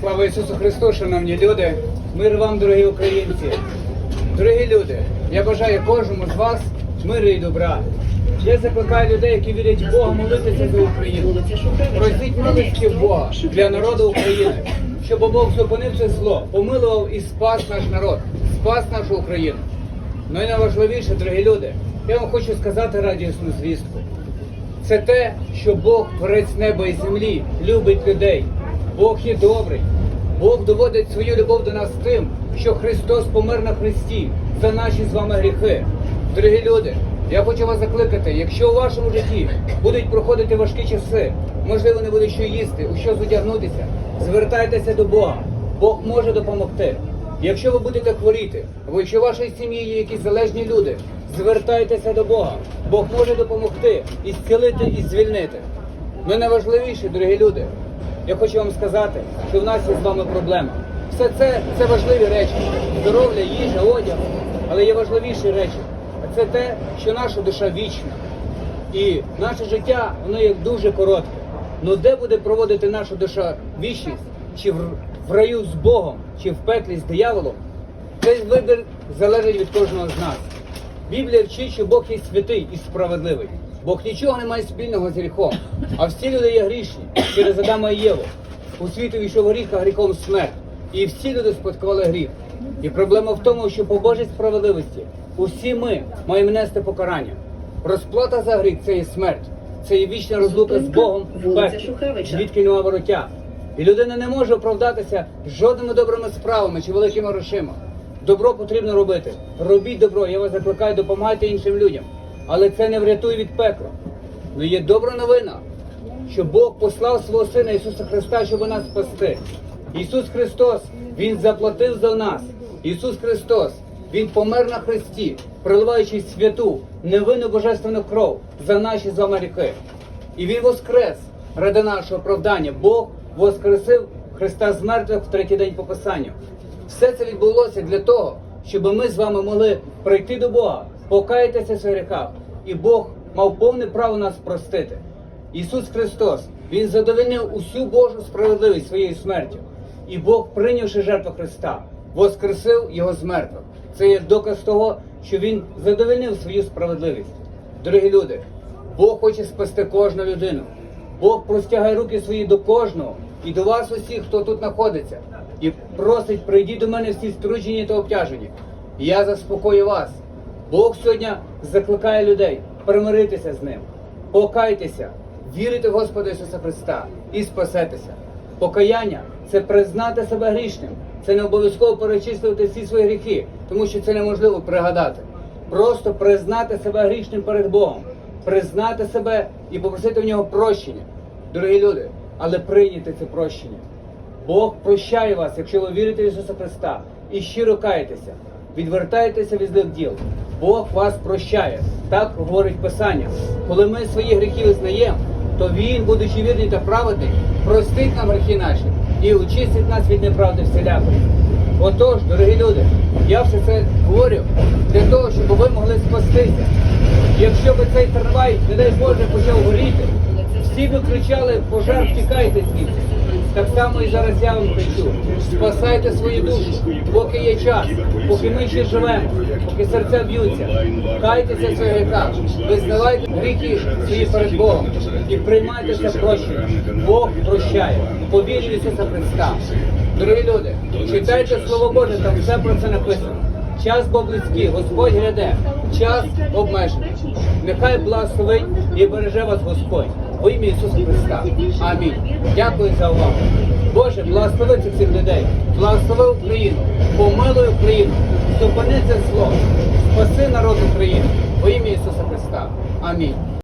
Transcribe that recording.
Слава Ісусу Христу, шановні люди! Мир вам, дорогі українці! Дорогі люди! Я бажаю кожному з вас миру і добра. Я закликаю людей, які вірять в Бога, молитися за Україну. Просіть милості Бога для народу України, щоб Бог зупинив це зло, помилував і спас наш народ, спас нашу Україну. Ну і найважливіше, дорогі люди, я вам хочу сказати радісну звістку. Це те, що Бог, творець неба і землі, любить людей. Бог є добрий. Бог доводить свою любов до нас тим, що Христос помер на Христі за наші з вами гріхи. Дорогі люди, я хочу вас закликати, якщо у вашому житті будуть проходити важкі часи, можливо, не буде що їсти, у що зодягнутися, звертайтеся до Бога. Бог може допомогти. Якщо ви будете хворіти, або якщо в вашій сім'ї є якісь залежні люди, звертайтеся до Бога. Бог може допомогти і зцілити, і звільнити. Ну найважливіше, дорогі люди, я хочу вам сказати, що в нас є з вами проблема. Все це, це важливі речі. Здоров'я, їжа, одяг, але є важливіші речі. А це те, що наша душа вічна. І наше життя, воно є дуже коротке. Ну де буде проводити наша душа вічність? Чи в, раю з Богом, чи в пеклі з дияволом? Цей вибір залежить від кожного з нас. Біблія вчить, що Бог є святий і справедливий. Бог нічого не має спільного з гріхом, а всі люди є грішні через Адама і Єву. У світу війшов гріх, а гріхом смерть. І всі люди спадкували гріх. І проблема в тому, що по Божій справедливості усі ми маємо нести покарання. Розплата за гріх це є смерть, це є вічна розлука з Богом в пеклі, звідки нема вороття. І людина не може оправдатися жодними добрими справами чи великими грошима. Добро потрібно робити. Робіть добро, я вас закликаю, допомагайте іншим людям. Але це не врятує від пекла. Ну є добра новина, що Бог послав свого Сина Ісуса Христа, щоб нас спасти. Ісус Христос, Він заплатив за нас. Ісус Христос, Він помер на Христі, проливаючи святу, невинну божественну кров за наші з вами гріхи. І Він воскрес ради нашого оправдання. Бог воскресив Христа з мертвих в третій день по Писанню. Все це відбулося для того, щоб ми з вами могли прийти до Бога, покаятися в своїх гріхах, і Бог мав повне право нас простити. Ісус Христос, Він задовольнив усю Божу справедливість своєю смертю. І Бог, прийнявши жертву Христа, воскресив Його з мертвих. Це є доказ того, що Він задовольнив свою справедливість. Дорогі люди, Бог хоче спасти кожну людину. Бог простягає руки свої до кожного і до вас усіх, хто тут знаходиться, і просить, прийдіть до мене всі струджені та обтяжені. Я заспокою вас. Бог сьогодні закликає людей примиритися з ним, покайтеся, вірити в Господа Ісуса Христа і спасетеся. Покаяння це признати себе грішним. Це не обов'язково перечислювати всі свої гріхи, тому що це неможливо пригадати. Просто признати себе грішним перед Богом, признати себе і попросити в нього прощення. Дорогі люди, але прийняти це прощення. Бог прощає вас, якщо ви вірите в Ісуса Христа і щиро каєтеся, відвертаєтеся від злих діл. Бог вас прощає. Так говорить Писання. Коли ми свої гріхи визнаємо, то Він, будучи вірний та праведний, простить нам гріхи наші і очистить нас від неправди всіляко. Отож, дорогі люди, я все це говорю для того, щоб ви могли спастися. Якщо би цей трамвай, не дай Боже, почав горіти, всі би кричали, пожар, втікайте звідси. Так само і зараз я вам кричу. Спасайте свою душу, поки є час, поки ми ще живемо, поки серця б'ються. Кайтеся своїх гріхах, визнавайте гріхи свої перед Богом і приймайте це прощення. Бог прощає. Повірте в Ісуса Христа. Дорогі люди, читайте Слово Боже, там все про це написано. Час бо близький, Господь гряде, час обмежений. Нехай благословить і береже вас Господь. Во ім'я Ісуса Христа. Амінь. Дякую за увагу. Боже, благослови цих людей, благослови Україну, помилуй Україну, зупини це зло, спаси народ України. Во ім'я Ісуса Христа. Амінь.